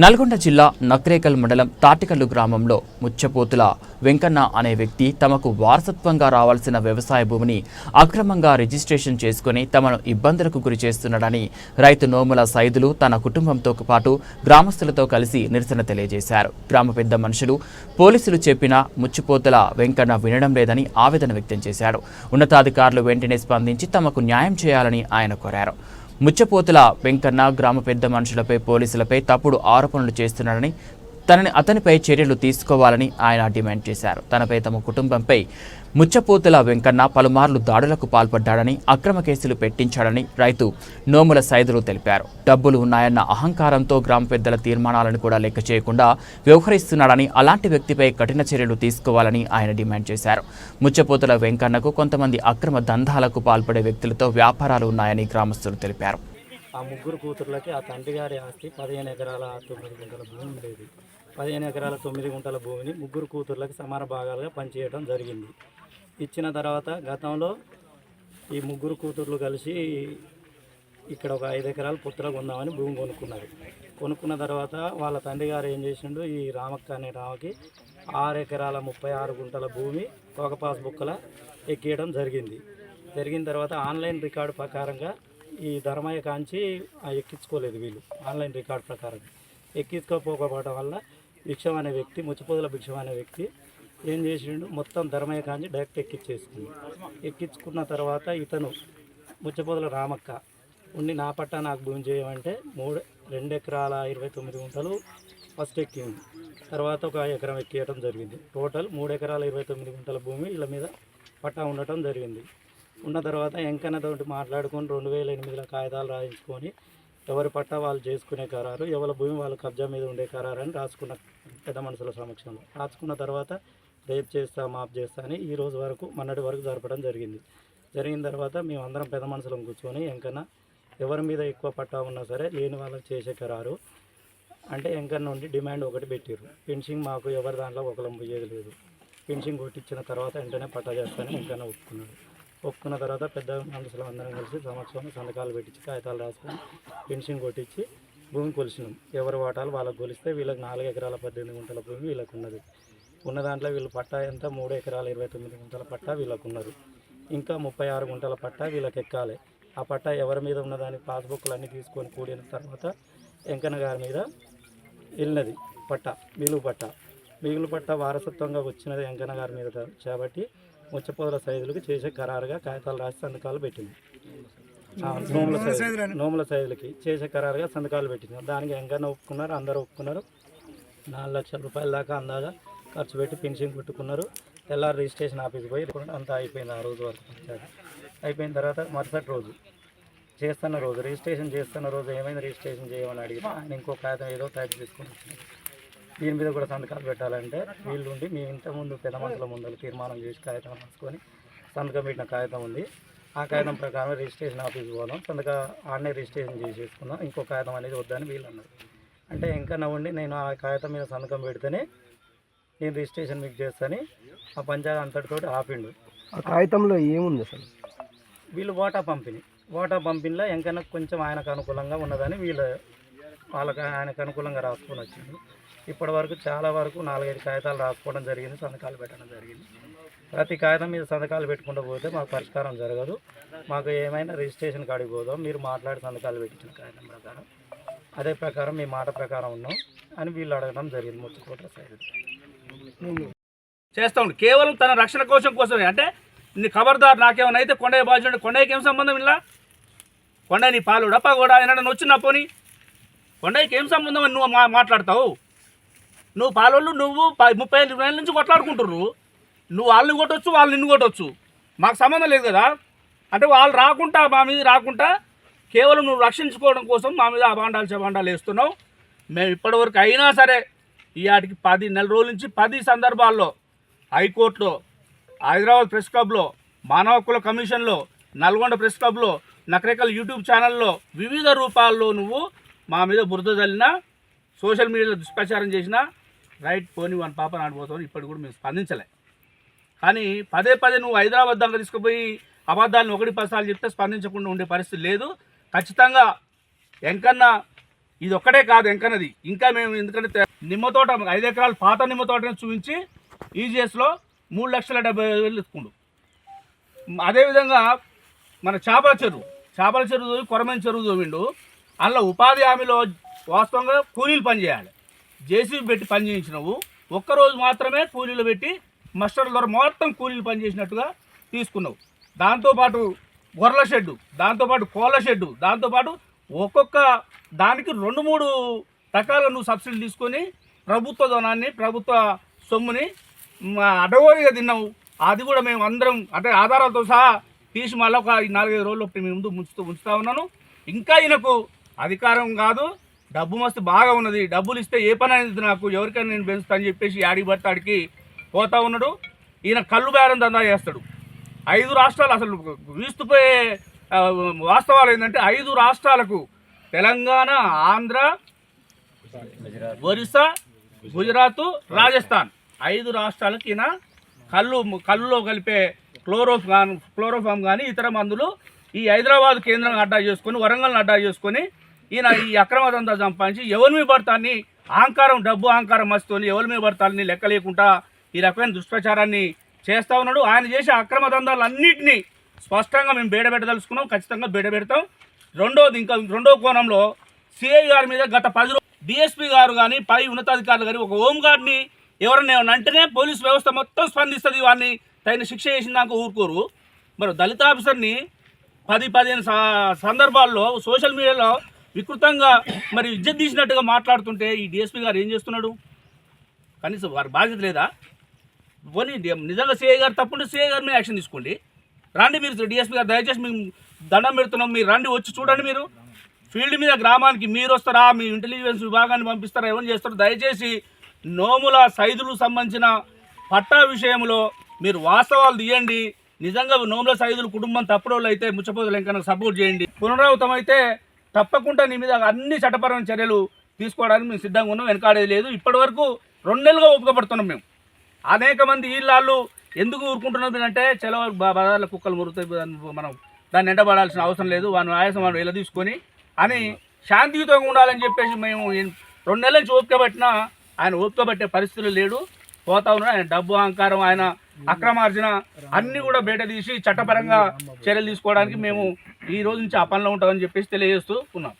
నల్గొండ జిల్లా నక్రేకల్ మండలం తాటికల్లు గ్రామంలో ముచ్చపోతుల వెంకన్న అనే వ్యక్తి తమకు వారసత్వంగా రావాల్సిన వ్యవసాయ భూమిని అక్రమంగా రిజిస్ట్రేషన్ చేసుకుని తమను ఇబ్బందులకు గురి చేస్తున్నాడని రైతు నోముల సైదులు తన కుటుంబంతో పాటు గ్రామస్తులతో కలిసి నిరసన తెలియజేశారు. గ్రామ పెద్ద మనుషులు పోలీసులు చెప్పినా ముచ్చిపోతుల వెంకన్న వినడం లేదని ఆవేదన వ్యక్తం చేశాడు. ఉన్నతాధికారులు వెంటనే స్పందించి తమకు న్యాయం చేయాలని ఆయన కోరారు. ముచ్చపోతుల వెంకన్న గ్రామ పెద్ద మనుషులపై పోలీసులపై తప్పుడు ఆరోపణలు చేస్తున్నాడని తనని అతనిపై చర్యలు తీసుకోవాలని ఆయన డిమాండ్ చేశారు. తనపై తమ కుటుంబంపై ముచ్చపోతుల వెంకన్న పలుమార్లు దాడులకు పాల్పడ్డాడని అక్రమ కేసులు పెట్టించాడని రైతు నోముల సైదులు తెలిపారు. డబ్బులు ఉన్నాయన్న అహంకారంతో గ్రామ పెద్దల తీర్మానాలను కూడా లెక్క చేయకుండా వ్యవహరిస్తున్నాడని అలాంటి వ్యక్తిపై కఠిన చర్యలు తీసుకోవాలని ఆయన డిమాండ్ చేశారు. ముచ్చపోతుల వెంకన్నకు కొంతమంది అక్రమ దంధాలకు పాల్పడే వ్యక్తులతో వ్యాపారాలు ఉన్నాయని గ్రామస్తులు తెలిపారు. ఆ ముగ్గురు కూతుర్లకి ఆ తండ్రి గారి ఆస్తి పదిహేను ఎకరాల తొమ్మిది గుంటల భూమి ఉండేది. పదిహేను ఎకరాల తొమ్మిది గుంటల భూమిని ముగ్గురు కూతుర్లకి సమాన భాగాలుగా పనిచేయడం జరిగింది. ఇచ్చిన తర్వాత గతంలో ఈ ముగ్గురు కూతుర్లు కలిసి ఇక్కడ ఒక ఐదు ఎకరాలు పుత్తల కొందామని భూమి కొనుక్కున్నారు. కొనుక్కున్న తర్వాత వాళ్ళ తండ్రి గారు ఏం చేసిండు ఈ రామక్క అనే రామకి ఆరు ఎకరాల ముప్పై ఆరు గుంటల భూమి ఒక పాస్ బుక్కల ఎక్కియడం జరిగింది. జరిగిన తర్వాత ఆన్లైన్ రికార్డు ప్రకారంగా ఈ ధర్మయ్య కాంచి ఆ ఎక్కించుకోలేదు వీళ్ళు ఆన్లైన్ రికార్డ్ ప్రకారం ఎక్కించుకోకపోవడం వల్ల భిక్షం అనే వ్యక్తి ముచ్చిపోదుల భిక్షం అనే వ్యక్తి ఏం చేసిండు? మొత్తం ధర్మయ్య కాంచి డైరెక్ట్ ఎక్కించేసుకుంది ఎక్కించుకున్న తర్వాత ఇతను ముచ్చపోదుల రామక్క ఉండి నా పట్ట నాకు భూమి చేయమంటే మూడు రెండు ఎకరాల ఇరవై తొమ్మిది గుంటలు ఫస్ట్ ఎక్కింది తర్వాత ఒక ఎకరం ఎక్కియటం జరిగింది. టోటల్ మూడు ఎకరాల ఇరవై తొమ్మిది గుంటల భూమి వీళ్ళ మీద పట్టా ఉండటం జరిగింది. ఉన్న తర్వాత ఎంకన్నతోటి మాట్లాడుకొని రెండు వేల ఎనిమిదిలో కాగితాలు రాయించుకొని ఎవరి పట్టా వాళ్ళు చేసుకునే ఖరారు ఎవరి భూమి వాళ్ళ కబ్జా మీద ఉండే ఖరారు అని రాసుకున్న పెద్ద మనుషుల సమక్షంలో. రాసుకున్న తర్వాత రేపు చేస్తా మాప్ చేస్తా అని ఈ రోజు వరకు మొన్నటి వరకు జరపడం జరిగింది. జరిగిన తర్వాత మేమందరం పెద్ద మనుషులం కూర్చొని ఎంకన్నా ఎవరి మీద ఎక్కువ పట్టా ఉన్నా సరే లేని వాళ్ళకి చేసే ఖరారు అంటే ఎంకన్న నుండి డిమాండ్ ఒకటి పెట్టారు పెన్షింగ్ మాకు ఎవరి దాంట్లో ఒకలం పోయేది లేదు. పెన్షన్ కొట్టించిన తర్వాత వెంటనే పట్టా చేస్తానని ఎంకన్నా ఒప్పుకున్నాడు. ఒప్పుకున్న తర్వాత పెద్ద మనుషులు అందరం కలిసి సంవత్సరం సంతకాలు పెట్టించి కాగితాలు రాసుకొని పెన్షన్ కొట్టించి భూమి కొలిసినాం. ఎవరి వాటాలు వాళ్ళకి కొలిస్తే వీళ్ళకి నాలుగు ఎకరాల పద్దెనిమిది గుంటల భూమి వీళ్ళకు ఉన్నది ఉన్న దాంట్లో వీళ్ళు పట్టా ఎంత? మూడు ఎకరాల ఇరవై తొమ్మిది గుంటల పట్టా వీళ్ళకు ఉన్నారు ఇంకా ముప్పై ఆరు గుంటల పట్టా వీళ్ళకి ఎక్కాలి. ఆ పట్టా ఎవరి మీద ఉన్నదాని పాస్బుక్లు అన్నీ తీసుకొని కూడిన తర్వాత వెంకన్న గారి మీద వెళ్ళినది పట్ట మిగులు పట్ట. మిగులు పట్ట వారసత్వంగా వచ్చినది వెంకన్న గారి మీద కాబట్టి ముచ్చపోదల సైజులకు చేసే ఖరారుగా కాగితాలు రాసి సంతకాలు పెట్టింది. నోముల సైజు నోముల సైజులకి చేసే ఖరారుగా సంతకాలు పెట్టింది. దానికి వెంకన్న ఒప్పుకున్నారు అందరూ ఒప్పుకున్నారు. నాలుగు లక్షల రూపాయల దాకా అందాగా ఖర్చు పెట్టి పెన్షన్ కొట్టుకున్నారు. తెల్లారి రిజిస్ట్రేషన్ ఆఫీస్కి పోయి అంతా అయిపోయింది ఆ రోజు వరకు పంచాయతీ. అయిపోయిన తర్వాత మరుసటి రోజు చేస్తున్న రోజు రిజిస్ట్రేషన్ చేస్తున్న రోజు ఏమైంది రిజిస్ట్రేషన్ చేయమని అడిగితే ఆయన ఇంకో కాగితం ఏదో టైప్ తీసుకొని వచ్చినారు దీని మీద కూడా సంతకాలు పెట్టాలంటే వీళ్ళు ఉండి మేము ఇంతకుముందు పెద్ద మనుషుల ముందర తీర్మానం చేసి కాగితం రాసుకొని సంతకం పెట్టిన కాగితం ఉంది. ఆ కాగితం ప్రకారం రిజిస్ట్రేషన్ ఆఫీస్కి పోదాం. సంతక ఆడనే రిజిస్ట్రేషన్ చేసేసుకుందాం. ఇంకో కాగితం అనేది వద్దని వీళ్ళు అన్నారు అంటే ఇంకా నవ్వండి నేను ఆ కాగితం మీద సంతకం పెడితేనే నేను రిజిస్ట్రేషన్ మీకు చేస్తాను. ఆ పంచాయతీ అంతటితో ఆపిండు. ఆ కాగితంలో ఏముంది అసలు? వీళ్ళు ఓటా పంపిణీ. ఓటా పంపిణీలో ఎంకన్నా కొంచెం ఆయనకు అనుకూలంగా ఉన్నదని వీళ్ళు వాళ్ళకి ఆయనకు అనుకూలంగా రాసుకొని వచ్చింది ఇప్పటి వరకు చాలా వరకు నాలుగైదు కాగితాలు రాసుకోవడం జరిగింది సంతకాలు పెట్టడం జరిగింది. ప్రతి కాగితం మీద సంతకాలు పెట్టుకుంటూ పోతే మాకు పరిష్కారం జరగదు. మాకు ఏమైనా రిజిస్ట్రేషన్ కాడికి పోదాం మీరు మాట్లాడి సంతకాలు పెట్టించిన కాగితం ప్రకారం. అదే ప్రకారం మీ మాట ప్రకారం ఉన్నాం అని వీళ్ళు అడగడం జరిగింది ముచ్చుకోట సైడ్. చేస్తా కేవలం తన రక్షణ కోసం కోసమే. అంటే నీ ఖబర్దార్ నాకేమైనా అయితే కొండయ్య బాధ్యుడు కొండయ్యకి ఏం సంబంధం ఇలా? కొండయ్య నీ పాలు కూడా ఏమన్నా వచ్చిన పోని? కొండయ్యకి ఏం సంబంధం అని నువ్వు మా మాట్లాడతావు? నువ్వు పాలోళ్ళు నువ్వు ముప్పై ఐదు వేల నుంచి కొట్లాడుకుంటుర్రు. నువ్వు వాళ్ళని కొట్టొచ్చు వాళ్ళు నిన్ను కొట్టొచ్చు. మాకు సంబంధం లేదు కదా? అంటే వాళ్ళు రాకుండా మా మీద రాకుండా కేవలం నువ్వు రక్షించుకోవడం కోసం మా మీద అభాండాలు చబాండాలు వేస్తున్నావు. మేము ఇప్పటివరకు అయినా సరే ఈ ఆటికి పది నెల రోజుల నుంచి పది సందర్భాల్లో హైకోర్టులో హైదరాబాద్ ప్రెస్ క్లబ్లో మానవ హక్కుల కమిషన్లో నల్గొండ ప్రెస్ క్లబ్లో నకరేకల్ యూట్యూబ్ ఛానల్లో వివిధ రూపాల్లో నువ్వు మా మీద బురద చల్లినా సోషల్ మీడియాలో దుష్ప్రచారం చేసినా రైట్ పోని వన్ పాప నాటిపోతావు ఇప్పటికి కూడా మేము స్పందించలే. కానీ పదే పదే నువ్వు హైదరాబాద్ దాకా తీసుకుపోయి అబద్ధాలను ఒకటి పసాలు చెప్తే స్పందించకుండా ఉండే పరిస్థితి లేదు. ఖచ్చితంగా ఎంకన్నా ఇది ఒక్కటే కాదు ఎంకన్నది. ఇంకా మేము ఎందుకంటే నిమ్మ తోట ఐదు ఎకరాలు పాత నిమ్మ తోటని చూపించి ఈజీఎస్లో మూడు లక్షల డెబ్బై వేలు ఎత్తుకుండు అదేవిధంగా మన చేపల చెరువు చేపల చెరువు కొరమైన చెరువు చూపిండు అందులో ఉపాధి హామీలో వాస్తవంగా కూలీలు పనిచేయాలి. జేసీబీ పెట్టి పని ఒక్కరోజు మాత్రమే కూలీలు పెట్టి మస్టర్ ద్వారా మొత్తం కూలీలు పనిచేసినట్టుగా తీసుకున్నావు. దాంతోపాటు గొర్రెల షెడ్డు దాంతోపాటు కోళ్ళ షెడ్డు దాంతోపాటు ఒక్కొక్క దానికి రెండు మూడు రకాల నువ్వు సబ్సిడీ తీసుకొని ప్రభుత్వ ధనాన్ని ప్రభుత్వ సొమ్ముని అడవోరిగా తిన్నావు. అది కూడా మేము అందరం అంటే ఆధారాలతో సహా తీసి మళ్ళీ ఒక నాలుగైదు రోజులు ఒకటి మీ ముందు ఉంచుతూ ఉంచుతా ఉన్నాను. ఇంకా ఈయనకు అధికారం కాదు. డబ్బు మస్తు బాగా ఉన్నది. డబ్బులు ఇస్తే ఏ పని అనేది నాకు? ఎవరికైనా నేను పెంచుతా అని చెప్పేసి యాడి పడితే పోతా ఉన్నాడు. ఈయన కళ్ళు బేరం దందా చేస్తాడు. ఐదు రాష్ట్రాలు అసలు వీస్తుపోయే వాస్తవాలు ఏంటంటే ఐదు రాష్ట్రాలకు తెలంగాణ ఆంధ్ర ఒరిస్సా గుజరాత్ రాజస్థాన్ ఐదు రాష్ట్రాలకు ఈయన కళ్ళు కళ్ళులో కలిపే క్లోరోఫ్ కానీ క్లోరోఫామ్ కానీ ఇతర మందులు ఈ హైదరాబాద్ కేంద్రం అడ్డా చేసుకొని వరంగల్ని అడ్డా చేసుకొని ఈయన ఈ అక్రమ దందా సంపాదించి ఎవరి మీద పడతాన్ని? అహంకారం డబ్బు అహంకారం మస్తుని ఎవరి మీద పడతాన్ని లెక్క లేకుండా ఈ రకమైన దుష్ప్రచారాన్ని చేస్తూ ఉన్నాడు. ఆయన చేసే అక్రమ దందాలన్నింటినీ స్పష్టంగా మేము బేడబెట్టదలుచుకున్నాం ఖచ్చితంగా బేడబెడతాం రెండోది ఇంకా రెండో కోణంలో సిఐ గారి మీద గత పది రోజులు డిఎస్పీ గారు కానీ పై ఉన్నతాధికారులు కానీ ఒక హోంగార్డ్ని ఎవరైనా ఎవరన్నా అంటేనే పోలీస్ వ్యవస్థ మొత్తం స్పందిస్తుంది వాడిని. తగిన శిక్ష చేసిన దాకా ఊరుకోరు. మరి దళిత ఆఫీసర్ని పది పదిహేను సందర్భాల్లో సోషల్ మీడియాలో వికృతంగా మరి విద్య తీసినట్టుగా మాట్లాడుతుంటే ఈ డిఎస్పీ గారు ఏం చేస్తున్నాడు? కనీసం వారి బాధ్యత లేదా? పోనీ నిజంగా సిఐ గారు తప్పుంటే సిఐ గారి మీద యాక్షన్ తీసుకోండి. రండి మీరు డిఎస్పీ గారు దయచేసి మేము దండం పెడుతున్నాం. మీరు రండి వచ్చి చూడండి మీరు. ఫీల్డ్ మీద గ్రామానికి మీరు వస్తారా? మీ ఇంటెలిజెన్స్ విభాగాన్ని పంపిస్తారా? ఏమని చేస్తారో? దయచేసి నోముల సైదులు సంబంధించిన పట్టా విషయంలో మీరు వాస్తవాలు తీయండి. నిజంగా నోముల సైదులు కుటుంబం తప్పుడు అయితే ముచ్చపోతులు ఇంకా సపోర్ట్ చేయండి. పునరావృతం అయితే తప్పకుండా నీ మీద అన్ని చట్టపరమైన చర్యలు తీసుకోవడానికి మేము సిద్ధంగా ఉన్నాం. వెనకాడేది లేదు. ఇప్పటి వరకు రెండు నెలలుగా ఒప్పుకపడుతున్నాం మేము. అనేక మంది వీళ్ళు ఎందుకు ఊరుకుంటున్నది అంటే చలో బ- బజార్ల కుక్కలు మురుగుతాయి మనం దాన్ని ఎండబడాల్సిన అవసరం లేదు. వాని ఆయాసం వాళ్ళు ఇలా తీసుకొని అని శాంతియుతంగా ఉండాలని చెప్పేసి మేము రెండు నెలల నుంచి ఓపిక పట్టినా ఆయన ఓపిక పట్టే పరిస్థితులు లేడు. పోతా ఉన్నాడు ఆయన డబ్బు అహంకారం ఆయన అక్రమార్జన అన్ని కూడా బయట తీసి చట్టపరంగా చర్యలు తీసుకోవడానికి మేము ఈ రోజు నుంచి ఆ పనిలో ఉంటామని చెప్పేసి తెలియజేస్తూ ఉన్నాం.